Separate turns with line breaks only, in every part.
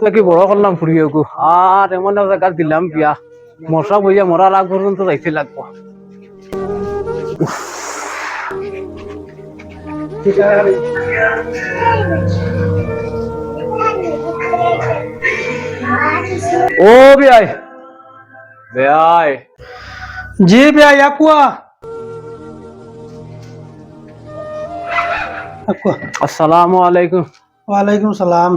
তো কি বড় করলাম ফুরিয়ে গো। আর এমন একটা জায়গা দিলাম বিয়া। মশা বইয়া মরার আগ পর্যন্ত যাইতে লাগবো। ও বিয়াই। বিয়াই।
জি ভাই আকুয়া। আকুয়া।
আসসালামু আলাইকুম।
ওয়ালাইকুম সালাম।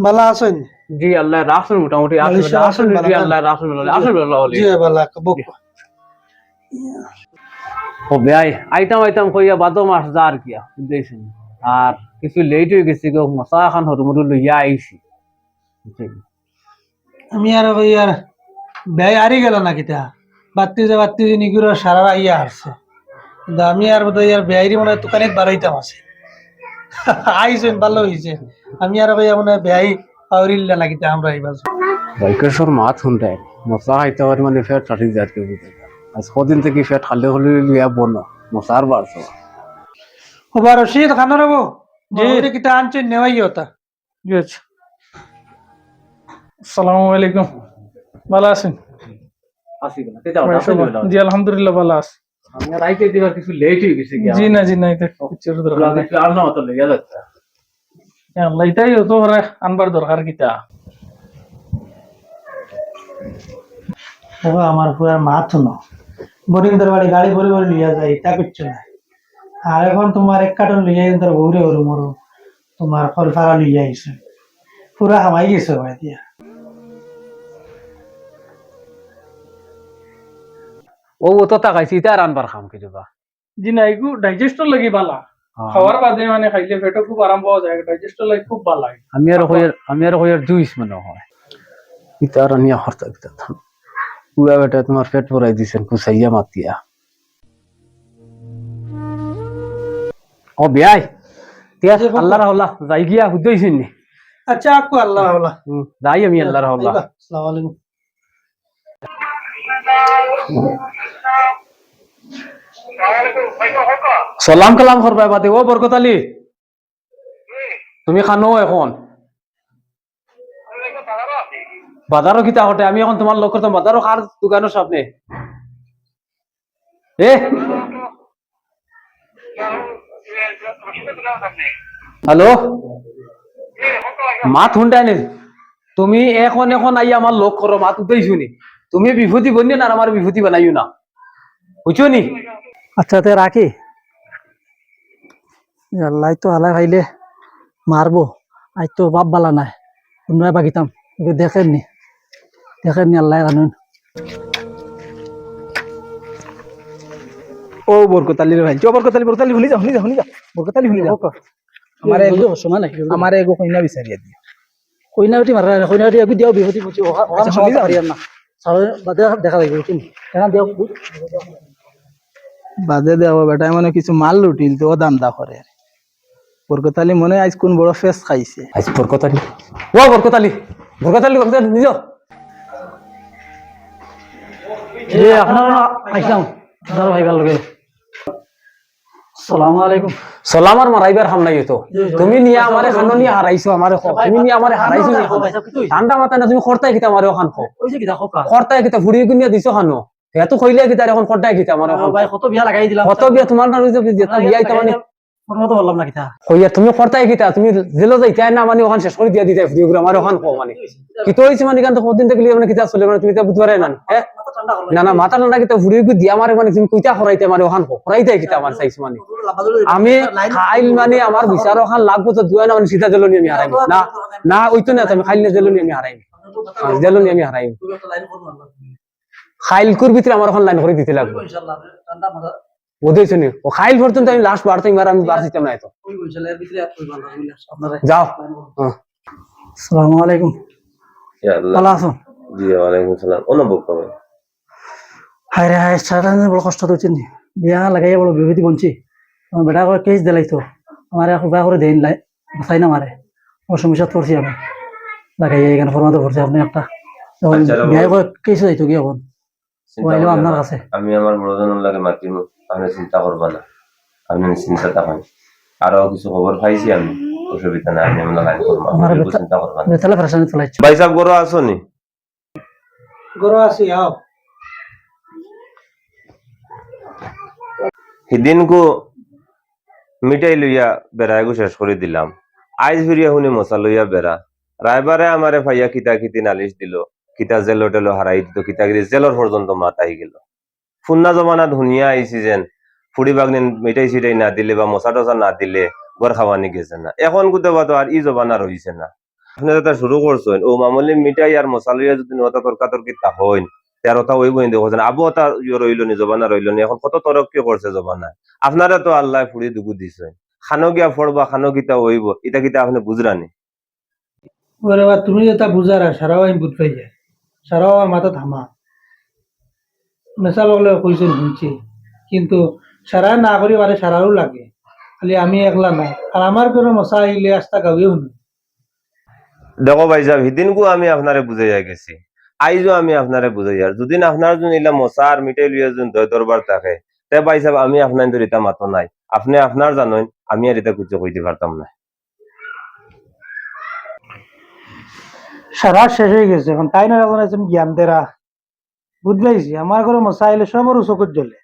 ভালো আছেন?
জি আল্লাহ রাসুল মোটামুটি আসুন জি। আল্লাহ রাসুল আসুন
জি। ভালো
ও ভাই আইটাম আইটাম কইয়া বাদো মাস যা আর কিয়া বুঝাইছেন আর কিছু লেট হয়ে গেছে গো মশা এখন হরমুরু লইয়া আইছি।
আমি আর ওই আর ব্যয় হারি গেল না কিতা? বাত্তি যে বাত্তি যে নিগুর সারা আইয়া আসছে। কিন্তু আমি আর বোধ আর ব্যয়রি মনে হয় দোকানে বাড়াইতাম আছে। আইছেন ভালো হয়েছে আমি আর ভাই মনে কিতা আমরা এইবার
বাইকেশ্বর মাছ শুনতে মশা খাইতে পারি মানে যাত কে আজ কদিন থেকে হলে লিয়া বন। মশার বাড়ছো
ওবার রশিদ খানো রবো জি কিতা আনছেন নেওয়াই হতা
গেছ আসসালামু আলাইকুম। ভালো আছেন?
আসি
জি আলহামদুলিল্লাহ ভালো আছি।
আইতে দিবার কিছু লেট হয়ে গেছে
জি না জি না এটা কিচ্ছুর দরকার নেই।
আর না তো লইয়া যাচ্ছে।
আল্লাহ এটাই তো আনবার দরকার কিতা।
বাবা আমার পুরার মাথ ন বরিন্দার বাড়ি গাড়ি ভরে ভরে লিয়া যায় তা করছ না আর এখন তোমার এক কার্টন লিয়া তোর বউরে ওর মরো। তোমার ফল ফারা লিয়া আইছে। পুরা হামাই গেছে ভাই দিয়া।
ও ও তো তাকাইছি এটা আর আনবার খাম কিছু বা
জি না এগু ডাইজেস্টর লাগি ভালা খাওয়ার বাদে মানে খাইলে পেটও খুব আরাম পাওয়া যায় ডাইজেস্টর লাগি খুব ভালো লাগে।
আমি আর হইয়ার আমি আর হইয়ার জুইস মনে হয়। ইতার আনিয়া হরতা কিতা থাম। পুরা বেটা তোমার পেট ভরাই দিছেন কুসাইয়া মাতিয়া। ও বিয়াই তিয়া আল্লাহ রাহলা যাই গিয়া বুঝাইছেন নি?
আচ্ছা আকু আল্লাহ আল্লাহ
হুম, যাই আমি আল্লাহ রাহলা
আসসালামু আলাইকুম।
সালাম কালাম করবা বাদে। ও বরকত আলী, তুমি খানো এখন? বাজারও কিতা হটে আমি এখন তোমার লোক করতাম, বাজারও খার দোকানের সামনে। এ হ্যালো মাত শুনটাই তুমি এখন এখন আই আমার লোক করো মাত উঠাই শুনি তুমি বিভূতি বনিয়ে না আমার বিভূতি বানাইও না। বুঝছ নি?
আচ্ছা তে রাখি। আল্লাহ তো আল্লাহ খাইলে মারবো। আজ তো বাপ বালা নাই তোমরা বাগিতাম। কিন্তু দেখেননি দেখেননি আল্লাহ কানুন
ও বরকতালির ভাই ও বরকতালি বরকতালি শুনি যা শুনি যা শুনি যা বরকতালি শুনি যা আমারে
সমান নাকি
আমারে এগো কইনা বিচারিয়া দিয়া
কইনাটি মারা কইনাটি একটু দিও বিভূতি বুঝি
আচ্ছা, শুনি যাও।
পারিয়াম না। দেখা
বাদে দেওয়া বেটা মানে কিছু মাল লুটিল তো ও দাম দা করে বরকতালি মনে হয় আজ কোন বড় ফেস খাইছে।
আজ বরকতালি ও বরকতালি বরকতালি বরকতালি আলী নিজ
এ আপনারা আইসাম দাদা ভাই ভালো লাগে। সালামু আলাইকুম
সালাম আর মারাইবার হাম নাই তো তুমি নিয়ে আমারে খানো নিয়ে হারাইছো আমারে তুমি নিয়ে আমারে হারাইছো নি ঠান্ডা মাথা না তুমি খরতাই কিতা আমারে ওখান খো
ওই যে কিতা খোকা
খরতাই কিতা ফুড়ি গুনিয়া দিছো খানো এত কইলে কিতা এখন খরতাই কিতা আমারে
ভাই কত বিয়া লাগাই দিলাম
কত বিয়া তোমার না রইছে যেটা বিয়া ইতা মানে
মতো বললাম না কিতা
কইয়া তুমি খরতাই কিতা তুমি জেলো যাইতাই না মানে ওখান শেষ করে দিয়া দিতাই ফুড়ি গুলো আমারে ওখান খো মানে কি তো হইছে মানে কান তো থেকে মানে কিতা চলে মানে তুমি তো বুঝবারে না হ্যাঁ না না মাথা না কিতা ফুড়ি গু দিয়া মারে মানে তুমি কইতা খরাইতে মানে ওখান খো খরাইতাই কিতা আমার চাইছো মানে আমি খাইল মানে আমার বিচার ওখান লাগবো তো দুয়া না মানে সিধা জেলো আমি হারাইম না না ওইতো না আমি খাইল না জেলো আমি হারাইম জেলো আমি হারাইম খাইল কুর ভিতরে আমার ওখান লাইন করে দিতে লাগবে বুঝেছ নি ও খাইল পর্যন্ত আমি লাস্ট বার থেকে আমি বার দিতাম না এত যাও হ্যাঁ।
সালামু আলাইকুম
Ya Allah.
ভালো আছো
জি ওয়ালাইকুম সালাম অনুভব করো
হায় রে হায় সারা বড় কষ্ট হচ্ছে নি? বিয়া লাগাই বড় বিভূতি বঞ্চি। আমার বেটা করে কেস দিলাইতো আমার এখন বিয়া করে দেন লাই বাসাই না মারে ও সমস্যা পড়ছি আমি লাগাই এখানে ফরমাতে পড়ছি আপনি একটা।
আচ্ছা,
বিয়া করে কেস যাইতো কি এখন ওয়াইলো আপনার
না।
কাছে।
আমি আমার বড়জনের লাগে মাতিম আপনি চিন্তা করবা না। আপনি চিন্তা থাকেন আরও কিছু খবর পাইছি আমি। অসুবিধা নাই আমি আমরা লাইন করব
আমার
চিন্তা করবেন না।
ফেরাসানি তোলাইছো
ভাই সাহেব গরো আসো নি?
গরু আছি আও
সিদিনকু মিঠাই লইয়া বেড়াইগু শেষ করে দিলাম। আইজ ফিরিয়া শুনি মশা লইয়া বেড়া। রায়বারে আমারে ভাইয়া কিতা কিতি নালিশ দিল। কিতা জেলো টেলো হারাই দিত কিতা কিতি জেলর পর্যন্ত মাত আই গেল। ফুন্না জমানা ধুনিয়া আইছি যেন ফুড়ি বাগনি মিঠাই সিটাই না দিলে বা মশা টসা না দিলে গড় খাওয়ানি গেছে না। এখন কোথাও তো আর ই জমানা রইছে না। শুরু করছেন ও মামুলি মিঠাই আর মশা লইয়া যদি নতা তর্কা তর্কি তা হইন। তেরোটা ওই বই দেখো আবু তা রইল নি জবানা রইল নি। এখন কত তরক্কি করছে জবানা? আপনারা তো আল্লাহ ফুড়ি দুগু দিছে। খানো গিয়া ফড়বা খানো হইব এটা কিতা আপনি বুঝরানি
ওরে বা তুমি যেটা বুঝারা সারাও আমি বুঝ পাই যায় সারাও আমার মাথা থামা মেশা লগলে কইছেন শুনছি। কিন্তু সারা না করি পারে সারাও লাগে। খালি আমি একলা না। আর আমার কোনো মশা আইলে আস্তা গাবেও শুনি।
দেখো ভাই সাহেব হিদিনকু আমি আপনারে বুঝাইয়া গেছি। আইজও আমি আপনারে আর। যদিন আপনার জন্য ইলা মশা আর মিটাই লইয়া যদি দয় দরবার থাকে, তে ভাই সাহেব, আমি আপনার তো এটা মাতো নাই। আপনি আপনার জানেন আমি আর এটা কিছু কইতে পারতাম না।
সারা শেষ হয়ে গেছে, এখন তাই না জ্ঞান দেরা। বুঝবাইছি আমার ঘরে মশা আইলে সবার চকুত জ্বলে।